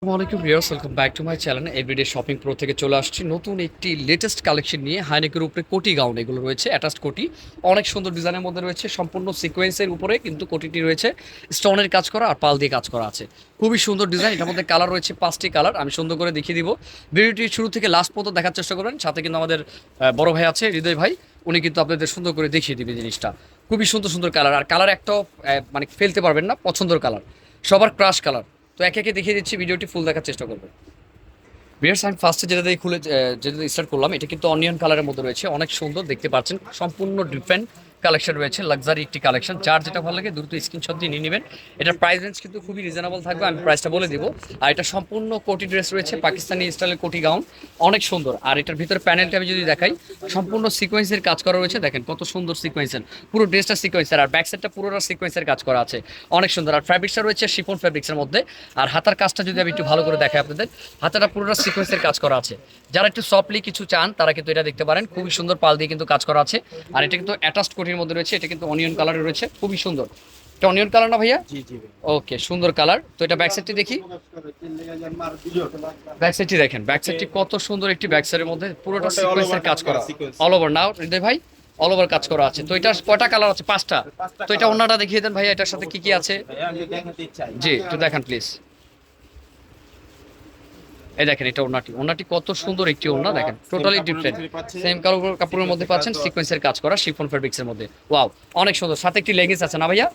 আসসালামু আলাইকুম viewers, welcome back to my channel everyday shopping pro থেকে চলে আসছি নতুন একটি লেটেস্ট কালেকশন নিয়ে। হাইনেকের উপরে কোটি গাউন এগুলো রয়েছে অ্যাটাচড কোটি। অনেক সুন্দর ডিজাইনের মধ্যে রয়েছে, সম্পূর্ণ সিকোয়েন্সের উপরে কিন্তু কোটিটি রয়েছে। স্টোনের কাজ করা আর পাল দিয়ে কাজ করা আছে। খুবই সুন্দর ডিজাইন এটার মধ্যে কালার রয়েছে পাঁচটি কালার আমি সুন্দর করে দেখিয়ে দিব। ভিডিওটি শুরু থেকে লাস্ট পর্যন্ত দেখার চেষ্টা করবেন, সাথে কিন্তু আমাদের বড় ভাই আছে, হৃদয় ভাই, উনি কিন্তু আপনাদের সুন্দর করে দেখিয়ে দিবে জিনিসটা। খুবই সুন্দর সুন্দর কালার আর কালার একটাও মানে ফেলতে পারবেন না, পছন্দের কালার সবার ক্রাশ কালার তো একে একে দেখিয়ে দিচ্ছি, ভিডিওটি ফুল দেখার চেষ্টা করবেন বিয়ার্স আমি ফার্স্টে যেটা দিয়ে খুলে যেটা স্টার্ট করলাম, এটা কিন্তু অনিয়ন কালারের মধ্যে রয়েছে, অনেক সুন্দর, দেখতে পাচ্ছেন, সম্পূর্ণ ডিফারেন্ট কালেকশন রয়েছে লাক্সারি একটি কালেকশন যার যেটা ভালো লাগে, দ্রুত স্ক্রিনশট দিয়ে নিয়ে নেবেন। এটার প্রাইস রেঞ্জ কিন্তু খুবই রিজনেবল থাকবে, আমি প্রাইসটা বলে দিব। আর এটা সম্পূর্ণ কোটি ড্রেস রয়েছে, পাকিস্তানি স্টাইলের কোটি গাউন অনেক সুন্দর। আর এটার ভিতরে প্যানেলটা আমি যদি দেখাই, সম্পূর্ণ সিকোয়েন্সের কাজ করা রয়েছে, দেখেন কত সুন্দর সিকোয়েন্সের পুরো ড্রেসটা সিকোয়েন্সের আর ব্যাক সাইডটা পুরোটা সিকোয়েন্সের কাজ করা আছে। অনেক সুন্দর। আর ফ্যাব্রিক্সটা রয়েছে শিফন ফ্যাব্রিক্সের মধ্যে। আর হাতার কাজটা যদি আমি একটু ভালো করে দেখাই আপনাদের, হাতাটা পুরোটা সিকোয়েন্সের কাজ করা আছে। যারা একটু সফটলি কিছু চান, তারা কিন্তু এটা দেখতে পারেন। খুবই সুন্দর পাল দিয়ে কিন্তু কাজ করা আছে। আর এটা কিন্তু অ্যাটাচড কোটির মধ্যে রয়েছে এটা কিন্তু অনিয়ন কালারে রয়েছে খুবই সুন্দর। এটা অনিয়ন কালার না ভাইয়া? জি জি ওকে সুন্দর কালার তো এটা ব্যাক সাইডটি দেখি। ব্যাক সাইডটি দেখেন ব্যাক সাইডটি কত সুন্দর একটি ব্যাক সাইডের মধ্যে পুরোটা সিকোয়েন্সের কাজ করা। অল ওভার নাও হৃদয় ভাই অল ওভার কাজ করা আছে। তো এটা কয়টা কালার আছে? পাঁচটা। তো এটা অন্যটা দেখিয়ে দেন ভাইয়া এটার সাথে কি কি আছে? জি একটু দেখান প্লিজ এই দেখেন এটা ওনাটি ওনাটি কত সুন্দর একটি ওনা দেখেন টোটালি ডিফারেন্ট। সেম কালার কাপড়ের মধ্যে পাচ্ছেন সিকোয়েন্সের কাজ করা শিফন ফেব্রিক্সের মধ্যে। ওয়াও অনেক সুন্দর। সাথে একটি লেগিংস আছে না ভাইয়া?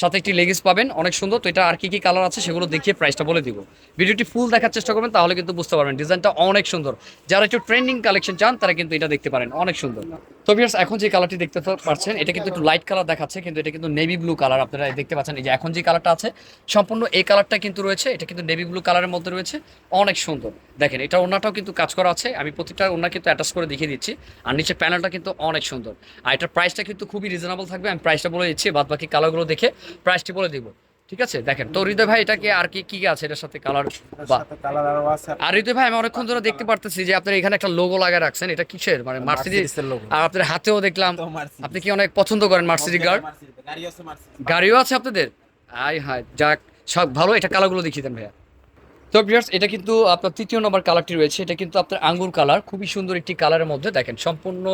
সাথে একটি লেগিংস পাবেন অনেক সুন্দর। তো এটা আর কি কি কালার আছে সেগুলো দেখিয়ে প্রাইসটা বলে দিব। ভিডিওটি ফুল দেখার চেষ্টা করবেন তাহলে কিন্তু বুঝতে পারবেন ডিজাইনটা অনেক সুন্দর। যারা একটু ট্রেন্ডিং কালেকশন চান তারা কিন্তু এটা দেখতে পারেন অনেক সুন্দর। তো ভিউয়ার্স এখন যে কালারটি দেখতে পাচ্ছেন এটা কিন্তু একটু লাইট কালার দেখাচ্ছে কিন্তু এটা কিন্তু নেভি ব্লু কালার আপনারা দেখতে পাচ্ছেন। এই যে এখন যে কালারটা আছে সম্পূর্ণ এই কালারটা কিন্তু রয়েছে এটা কিন্তু নেভি ব্লু কালারের মধ্যে রয়েছে অনেক সুন্দর। দেখেন এটা ওনাটাও কিন্তু কাজ করা আছে। আমি প্রত্যেকটা ওনা কিন্তু অ্যাটাচ করে দেখিয়ে দিচ্ছি। আর নিচে প্যানেলটা কিন্তু অনেক সুন্দর। আর এটার প্রাইসটা কিন্তু খুবই রিজনেবল থাকবে। আমি প্রাইসটা বলে দিচ্ছি বাদ বাকি কালারগুলো দেখে প্রাইসটি বলে দিব। ঠিক আছে? দেখেন তো হৃদয় ভাই এটাকে আর কি কি আছে এটার সাথে কালার আরও হৃদয় ভাই আমি অনেকক্ষণ ধরে দেখতে পারতেছি যে আপনার এখানে একটা লোগো লাগায় রাখছেন। এটা কিসের? মানে মার্সিডিজ আর আপনার হাতেও দেখলাম। আপনি কি অনেক পছন্দ করেন মার্সিডিজ গার্ড। গাড়িও আছে আপনাদের? আয় হায় যাক সব ভালো। এটা কালারগুলো দেখিয়ে দেন ভাইয়া। তো ভিউয়ার্স এটা কিন্তু আপনার তৃতীয় নম্বর কালারটি রয়েছে। এটা কিন্তু আপনার আঙ্গুর কালার খুবই সুন্দর একটি কালারের মধ্যে দেখেন, সম্পূর্ণ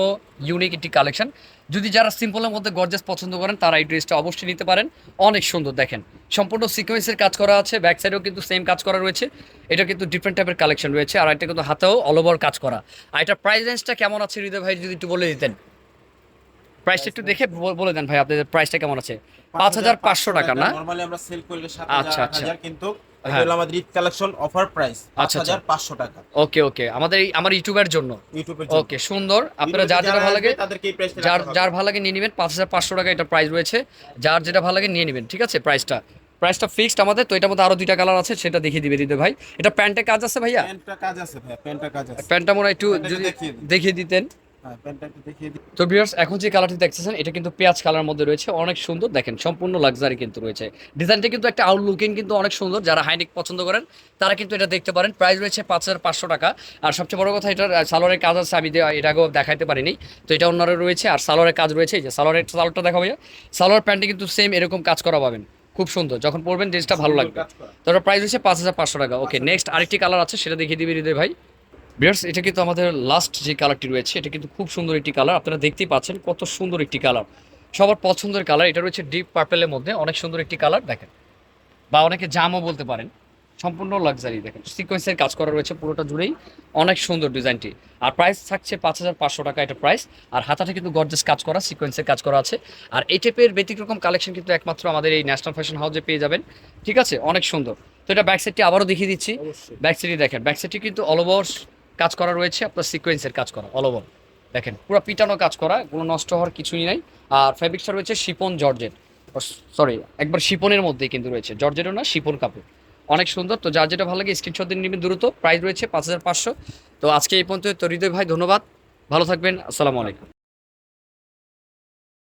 ইউনিক একটি কালেকশন যদি যারা সিম্পলের মধ্যে গর্জাস পছন্দ করেন, তারা এই ড্রেসটা অবশ্যই নিতে পারেন। অনেক সুন্দর দেখেন, সম্পূর্ণ সিকোয়েন্সের কাজ করা আছে ব্যাক সাইডেও কিন্তু সেম কাজ করা রয়েছে। এটা কিন্তু ডিফারেন্ট টাইপের কালেকশন রয়েছে, আর এটা কিন্তু হাতেও অল ওভার কাজ করা। আর এটা প্রাইস রেঞ্জটা কেমন আছে, হৃদয় ভাই, যদি একটু বলে দিতেন? প্রাইসটা একটু দেখে বলে দেন ভাই আপনাদের প্রাইসটা কেমন আছে? পাঁচ হাজার পাঁচশো টাকা না? নরমালি আমরা সেল করলে সাত আচ্ছা, আচ্ছা। কিন্তু হ্যাঁ। আমাদের ঈদ কালেকশন অফার প্রাইস আচ্ছা, পাঁচশো টাকা। ওকে ওকে আমাদের আমার ইউটিউবের জন্য। ওকে সুন্দর। আপনারা যার যেটা ভালো লাগে তাদেরকে যার যার ভালো লাগে নিয়ে নেবেন। পাঁচ হাজার পাঁচশো টাকা এটা প্রাইস রয়েছে। যার যেটা ভালো লাগে নিয়ে নেবেন ঠিক আছে? প্রাইসটা প্রাইসটা ফিক্সড আমাদের তো এটার মধ্যে আরও দুইটা কালার আছে সেটা দেখিয়ে দিবে দিতে ভাই। এটা প্যান্টে কাজ আছে ভাইয়া? প্যান্টটা কাজ আছে ভাই প্যান্টটা কাজ আছে। প্যান্টটা মনে হয় একটু যদি দেখিয়ে দিতেন। হ্যাঁ তো ভিউয়ার্স এখন যে কালারটি দেখতেছেন এটা কিন্তু পেঁয়াজ কালার মধ্যে রয়েছে অনেক সুন্দর। দেখেন সম্পূর্ণ লাক্সারি কিন্তু রয়েছে। ডিজাইনটা কিন্তু একটা আউটলুকিং কিন্তু অনেক সুন্দর যারা হাইনেক পছন্দ করেন তারা কিন্তু এটা দেখতে পারেন। প্রাইস রয়েছে পাঁচ হাজার পাঁচশো টাকা। আর সবচেয়ে বড় কথা এটার সালোয়ারের কাজ আছে আমি দে- এটাকেও দেখাইতে পারিনি। তো এটা অন্যরা রয়েছে আর সালোয়ারের কাজ রয়েছে এই যে সালোয়ারের সালোয়ারটা দেখা ভাইয়া। সালোয়ার প্যান্টে কিন্তু সেম এরকম কাজ করা পাবেন। খুব সুন্দর যখন পরবেন ড্রেসটা ভালো লাগবে। তো প্রাইস হচ্ছে পাঁচ হাজার পাঁচশো টাকা। ওকে নেক্সট আরেকটি কালার আছে সেটা দেখিয়ে দিবি হৃদয় ভাই। বিয়ার্স এটা কিন্তু আমাদের লাস্ট যে কালারটি রয়েছে এটা কিন্তু খুব সুন্দর একটি কালার আপনারা দেখতেই পাচ্ছেন কত সুন্দর একটি কালার সবার পছন্দের কালার এটা রয়েছে ডিপ পার্পেলের মধ্যে অনেক সুন্দর একটি কালার দেখেন। বা অনেকে জামও বলতে পারেন। সম্পূর্ণ লাক্সারি দেখেন। সিকোয়েন্সের কাজ করা রয়েছে পুরোটা জুড়েই। অনেক সুন্দর ডিজাইনটি আর প্রাইস থাকছে পাঁচ হাজার পাঁচশো টাকা এটা প্রাইস আর হাতাটা কিন্তু গর্জেস কাজ করা সিকোয়েন্সের কাজ করা আছে। আর এই টাইপের ব্যতিক্রম কালেকশন কিন্তু একমাত্র আমাদের এই ন্যাশনাল ফ্যাশন হাউসে পেয়ে যাবেন। ঠিক আছে? অনেক সুন্দর। তো এটা ব্যাক সাইডটি আবারও দেখিয়ে দিচ্ছি। অবশ্যই। ব্যাক সাইডে দেখেন। ব্যাক সাইডটি কিন্তু অল ওভার কাজ করা রয়েছে, আপনার সিকোয়েন্সের কাজ করা অল ওভার দেখেন, পুরো পিটানো কাজ করা, কোনো নষ্ট হওয়ার কিছুই নাই। আর ফ্যাব্রিক্সটা রয়েছে শিপন জর্জেট। সরি একবার শিপনের মধ্যেই কিন্তু রয়েছে। জর্জেটও না শিপন কাপড় অনেক সুন্দর, তো যার যেটা ভালো লাগে স্ক্রিনশট দিন নেবেন দ্রুত। প্রাইস রয়েছে পাঁচ হাজার পাঁচশো। তো আজকে এই পর্যন্ত তো হৃদয় ভাই, ধন্যবাদ। ভালো থাকবেন, আসসালামু আলাইকুম।